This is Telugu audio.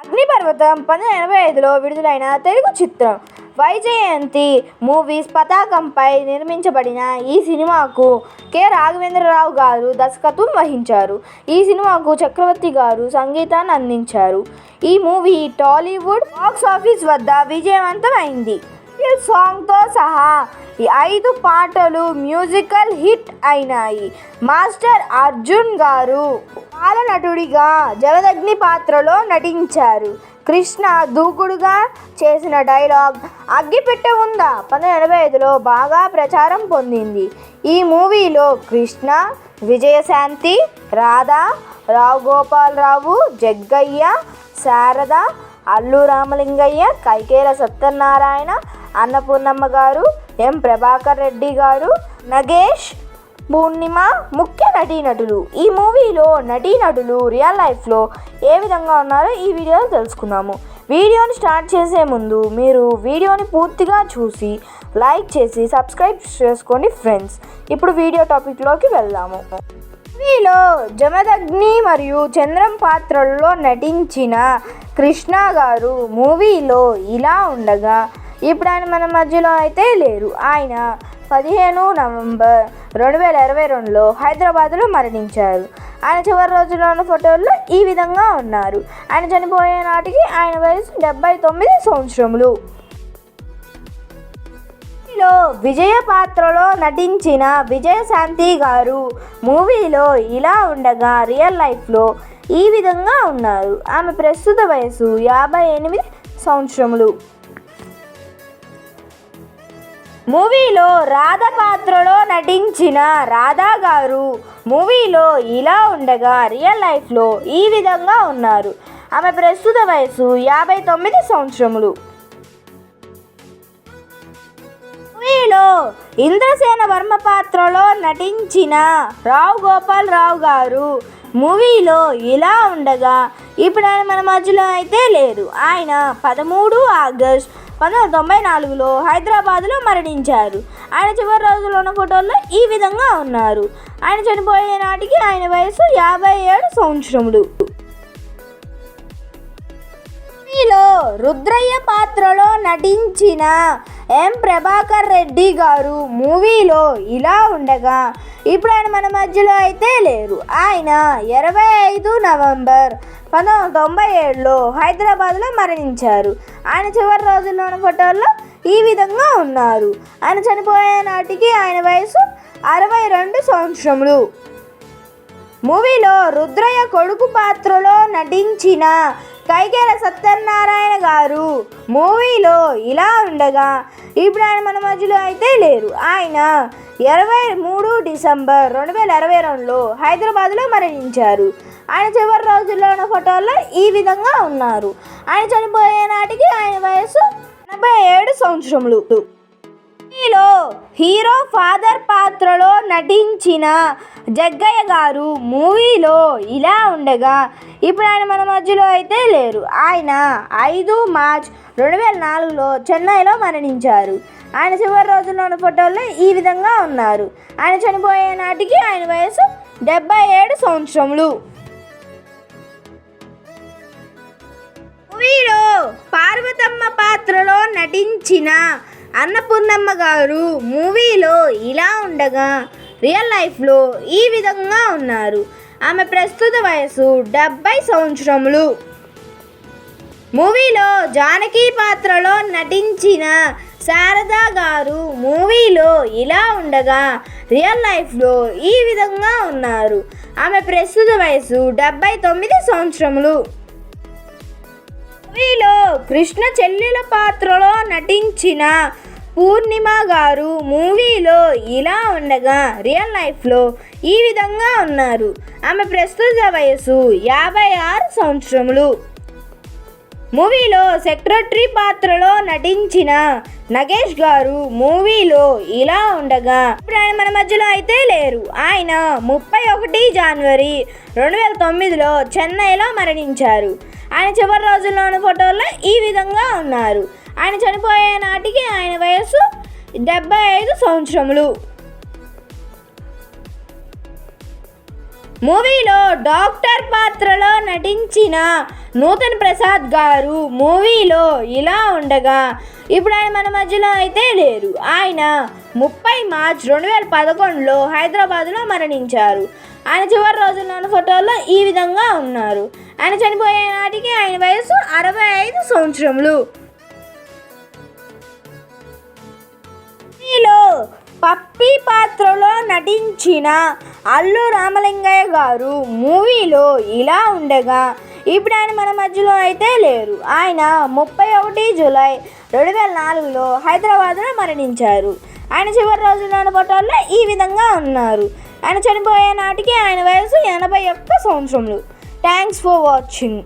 అగ్నిపర్వతం పంతొమ్మిది ఎనభై ఐదులో విడుదలైన తెలుగు చిత్రం వైజయంతి మూవీస్ పతాకంపై నిర్మించబడిన ఈ సినిమాకు కె. రాఘవేంద్రరావు గారు దర్శకత్వం వహించారు. ఈ సినిమాకు చక్రవర్తి గారు సంగీతాన్ని అందించారు. ఈ మూవీ టాలీవుడ్ బాక్స్ ఆఫీస్ వద్ద విజయవంతమైంది. ఈ సాంగ్తో సహా ఈ ఐదు పాటలు మ్యూజికల్ హిట్ అయినాయి. మాస్టర్ అర్జున్ గారు బాలనటుడిగా జలదగ్ని పాత్రలో నటించారు. కృష్ణ దూకుడుగా చేసిన డైలాగ్ అగ్గిపెట్టె ఉందా? పంతొమ్మిది ఎనభై ఐదులో బాగా ప్రచారం పొందింది. ఈ మూవీలో కృష్ణ విజయశాంతి రాధా రావు గోపాలరావు జగ్గయ్య శారద అల్లు రామలింగయ్య కైకేల సత్యనారాయణ అన్నపూర్ణమ్మ గారు ఎం. ప్రభాకర్ రెడ్డి గారు నగేష్ పూర్ణిమ ముఖ్య నటీనటులు. ఈ మూవీలో నటీనటులు రియల్ లైఫ్లో ఏ విధంగా ఉన్నారో ఈ వీడియోలో తెలుసుకుందాము. వీడియోని స్టార్ట్ చేసే ముందు మీరు వీడియోని పూర్తిగా చూసి లైక్ చేసి సబ్స్క్రైబ్ చేసుకోండి ఫ్రెండ్స్. ఇప్పుడు వీడియో టాపిక్లోకి వెళ్దాము. మూవీలో జమదగ్ని మరియు చంద్రం పాత్రల్లో నటించిన కృష్ణ గారు మూవీలో ఇలా ఉండగా ఇప్పుడు ఆయన మన మధ్యలో అయితే లేరు. ఆయన పదిహేను నవంబర్ రెండు వేల ఇరవై రెండులో హైదరాబాద్లో మరణించారు. ఆయన చివరి రోజుల్లో ఉన్న ఫోటోల్లో ఈ విధంగా ఉన్నారు. ఆయన చనిపోయే నాటికి ఆయన వయసు డెబ్బై తొమ్మిది సంవత్సరములు. మూవీలో విజయ పాత్రలో నటించిన విజయశాంతి గారు మూవీలో ఇలా ఉండగా రియల్ లైఫ్లో ఈ విధంగా ఉన్నారు. ఆమె ప్రస్తుత వయసు యాభై ఎనిమిది సంవత్సరములు. మూవీలో రాధ పాత్రలో నటించిన రాధా గారు మూవీలో ఇలా ఉండగా రియల్ లైఫ్లో ఈ విధంగా ఉన్నారు. ఆమె ప్రస్తుత వయసు యాభై తొమ్మిది సంవత్సరములు. మూవీలో ఇంద్రసేన వర్మ పాత్రలో నటించిన రావు గోపాల్ రావు గారు మూవీలో ఇలా ఉండగా ఇప్పుడు ఆయన మన మధ్యలో అయితే లేరు. ఆయన పదమూడు ఆగస్ట్ పంతొమ్మిది వందల తొంభై నాలుగులో హైదరాబాద్లో మరణించారు. ఆయన చివరి రోజుల్లో ఉన్న ఫోటోల్లో ఈ విధంగా ఉన్నారు. ఆయన చనిపోయే నాటికి ఆయన వయసు యాభై ఏడు సంవత్సరములు. రుద్రయ్య పాత్రలో నటించిన ఎం. ప్రభాకర్ రెడ్డి గారు మూవీలో ఇలా ఉండగా ఇప్పుడు ఆయన మన మధ్యలో అయితే లేరు. ఆయన ఇరవై ఐదు నవంబర్ పంతొమ్మిది వందల తొంభై ఏడులో హైదరాబాద్లో మరణించారు. ఆయన చివరి రోజుల్లో ఉన్న ఫోటోల్లో ఈ విధంగా ఉన్నారు. ఆయన చనిపోయే నాటికి ఆయన వయసు అరవై రెండు సంవత్సరములు. మూవీలో రుద్రయ్య కొడుకు పాత్రలో నటించిన కైకేల సత్యనారాయణ గారు మూవీలో ఇలా ఉండగా ఇప్పుడు ఆయన మన మధ్యలో అయితే లేరు. ఆయన ఇరవై మూడు డిసెంబర్ రెండు వేల ఇరవై రెండులో హైదరాబాద్లో మరణించారు. ఆయన చివరి రోజుల్లో ఉన్న ఫోటోల్లో ఈ విధంగా ఉన్నారు. ఆయన చనిపోయే నాటికి ఆయన వయసు ఎనభై ఏడు సంవత్సరములు. మూవీలో హీరో ఫాదర్ పాత్రలో నటించిన జగ్గయ్య గారు మూవీలో ఇలా ఉండగా ఇప్పుడు ఆయన మన మధ్యలో అయితే లేరు. ఆయన ఐదు మార్చ్ రెండు వేల నాలుగులో చెన్నైలో మరణించారు. ఆయన చివరి రోజుల్లో ఉన్న ఫోటోల్లో ఈ విధంగా ఉన్నారు. ఆయన చనిపోయే నాటికి ఆయన వయసు డెబ్బై ఏడు సంవత్సరములు. మూవీలో పార్వతమ్మ పాత్రలో నటించిన అన్నపూర్ణమ్మ గారు మూవీలో ఇలా ఉండగా రియల్ లైఫ్లో ఈ విధంగా ఉన్నారు. ఆమె ప్రస్తుత వయసు డెబ్బై సంవత్సరములు. మూవీలో జానకి పాత్రలో నటించిన శారదా గారు మూవీలో ఇలా ఉండగా రియల్ లైఫ్లో ఈ విధంగా ఉన్నారు. ఆమె ప్రస్తుత వయసు డెబ్బై తొమ్మిది సంవత్సరములు. మూవీలో కృష్ణ చెల్లెల పాత్రలో నటించిన పూర్ణిమ గారు మూవీలో ఇలా ఉండగా రియల్ లైఫ్లో ఈ విధంగా ఉన్నారు. ఆమె ప్రస్తుత వయసు యాభై ఆరు సంవత్సరములు. మూవీలో సెక్రటరీ పాత్రలో నటించిన నగేష్ గారు మూవీలో ఇలా ఉండగా ఇప్పుడు ఆయన మన మధ్యలో అయితే లేరు. ఆయన ముప్పై ఒకటి జనవరి రెండు వేల తొమ్మిదిలో చెన్నైలో మరణించారు. ఆయన చివరి రోజుల్లో ఉన్న ఫోటోల్లో ఈ విధంగా ఉన్నారు. ఆయన చనిపోయే నాటికి ఆయన వయస్సు డెబ్బై ఐదు సంవత్సరములు. మూవీలో డాక్టర్ పాత్రలో నటించిన నూతన్ ప్రసాద్ గారు మూవీలో ఇలా ఉండగా ఇప్పుడు ఆయన మన మధ్యలో అయితే లేరు. ఆయన ముప్పై మార్చ్ రెండు వేల పదకొండులో హైదరాబాద్లో మరణించారు. ఆయన చివరి రోజుల్లోని ఫోటోల్లో ఈ విధంగా ఉన్నారు. ఆయన చనిపోయే నాటికి ఆయన వయసు అరవై ఐదు సంవత్సరములు. పప్పి పాత్రలో నటించిన అల్లు రామలింగయ్య గారు మూవీలో ఇలా ఉండగా ఇప్పుడు ఆయన మన మధ్యలో అయితే లేరు. ఆయన ముప్పై ఒకటి జూలై రెండు వేల నాలుగులో హైదరాబాద్లో మరణించారు. ఆయన చివరి రోజుల్లోని ఫోటోల్లో ఈ విధంగా ఉన్నారు. ఆయన చనిపోయే నాటికి ఆయన వయసు ఎనభై ఒక్క సంవత్సరములు. Thanks for watching